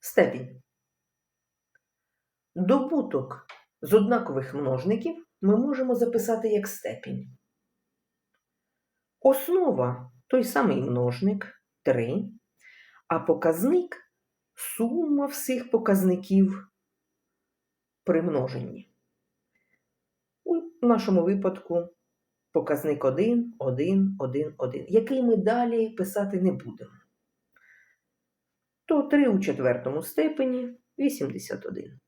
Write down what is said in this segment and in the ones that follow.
Степінь. Добуток з однакових множників ми можемо записати як степінь. Основа той самий множник 3, а показник сума всіх показників при множенні. У нашому випадку показник 1, 1, 1, 1, який ми далі писати не будемо. То 3 у четвертому степені 81.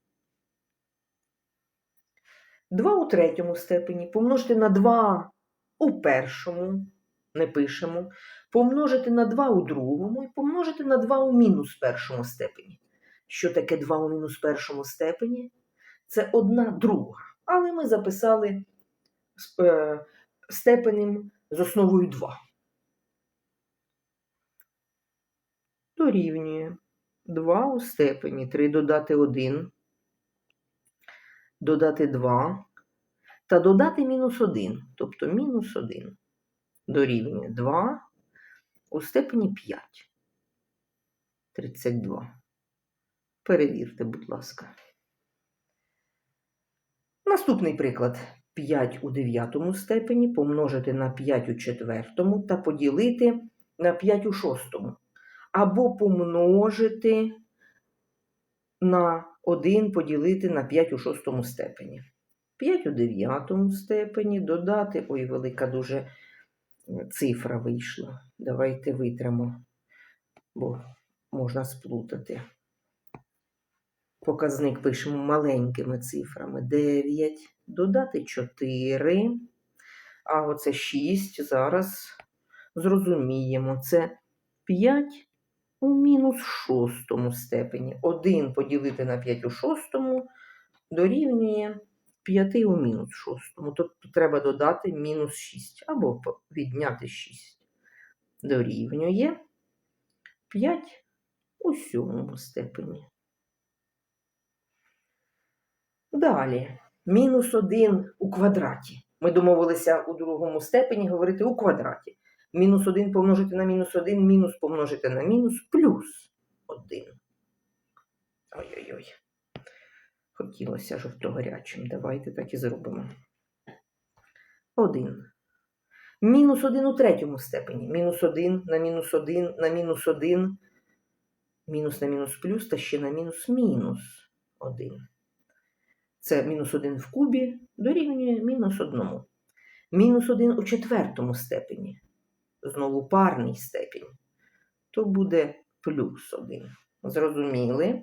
2 у третьому степені помножити на 2 у першому, не пишемо, помножити на 2 у другому і помножити на 2 у мінус першому степені. Що таке 2 у мінус першому степені? Це одна друга. Але ми записали е, степенем з основою 2. Дорівнює 2 у степені 3 додати 1, додати 2 та додати мінус 1, тобто мінус 1 дорівнює 2 у степені 5. 32. Перевірте, будь ласка. Наступний приклад. 5 у дев'ятому степені помножити на 5 у четвертому та поділити на 5 у шостому. Або помножити на 1 поділити на 5 у шостому степені. 5 у дев'ятому степені додати, ой, велика дуже цифра вийшла. Давайте витримо, бо можна сплутати. Показник пишемо маленькими цифрами. 9, додати 4. А оце 6. Зараз зрозуміємо. Це 5 у мінус шостому степені. 1 поділити на 5 у шостому дорівнює 5 у мінус шостому. Тобто треба додати мінус 6 або відняти 6. Дорівнює 5 у сьомому степені. Далі, мінус 1 у квадраті. Ми домовилися у другому степені говорити у квадраті. Мінус 1 помножити на мінус 1, мінус помножити на мінус, плюс 1. Ой-ой-ой. Хотілося жовто-гарячим. Давайте так і зробимо. 1. Мінус 1 у третьому степені. Мінус 1 на мінус 1 на мінус 1. Мінус на мінус плюс та ще на мінус мінус 1. Це мінус 1 в кубі дорівнює мінус 1. Мінус 1 у четвертому степені. Знову парний степінь. То буде плюс 1. Зрозуміли?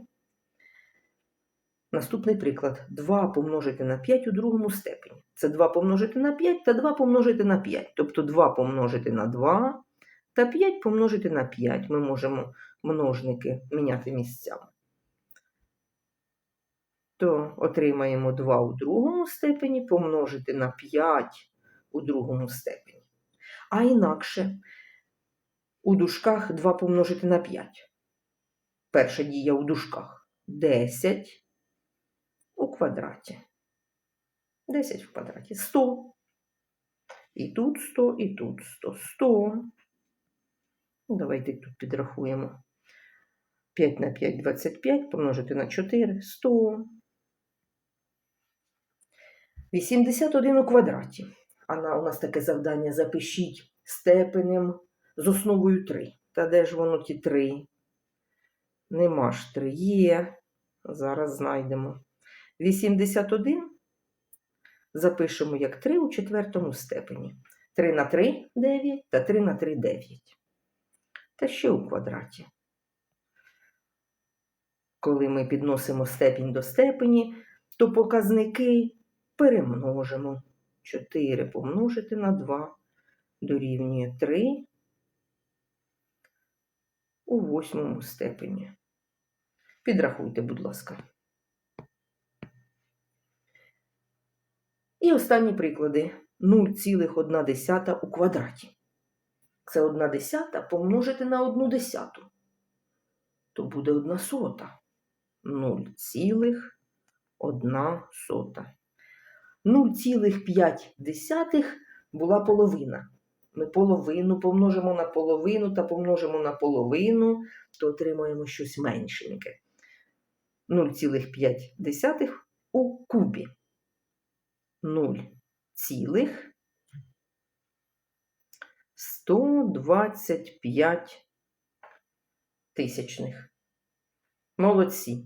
Наступний приклад. 2 помножити на 5 у другому степені. Це 2 помножити на 5 та 2 помножити на 5. Тобто 2 помножити на 2 та 5 помножити на 5. Ми можемо множники міняти місцями то отримаємо 2 у другому степені помножити на 5 у другому степені. А інакше у дужках 2 помножити на 5. Перша дія у дужках 10 у квадраті. 10 в квадраті 100. І тут 100, і тут 100. 100. Давайте тут підрахуємо. 5 на 5 25 помножити на 4 100. 81 у квадраті. А на, у нас таке завдання запишіть степенем з основою 3. Та де ж воно ті 3? Нема ж 3. Є. Зараз знайдемо. 81 запишемо як 3 у четвертому степені. 3 на 3 9 та 3 на 3 9. Та ще у квадраті. Коли ми підносимо степінь до степені, то показники перемножимо. 4 помножити на 2 дорівнює 3 у восьмому степені. Підрахуйте, будь ласка. І останні приклади 0,1 у квадраті. Це 1 десята помножити на 1 десяту. То буде 1 сота. 0,1 сота. 0,5 була половина. Ми половину помножимо на половину та помножимо на половину, то отримаємо щось меншеньке. 0,5 у кубі. 0 цілих 125 тисячних. Молодці.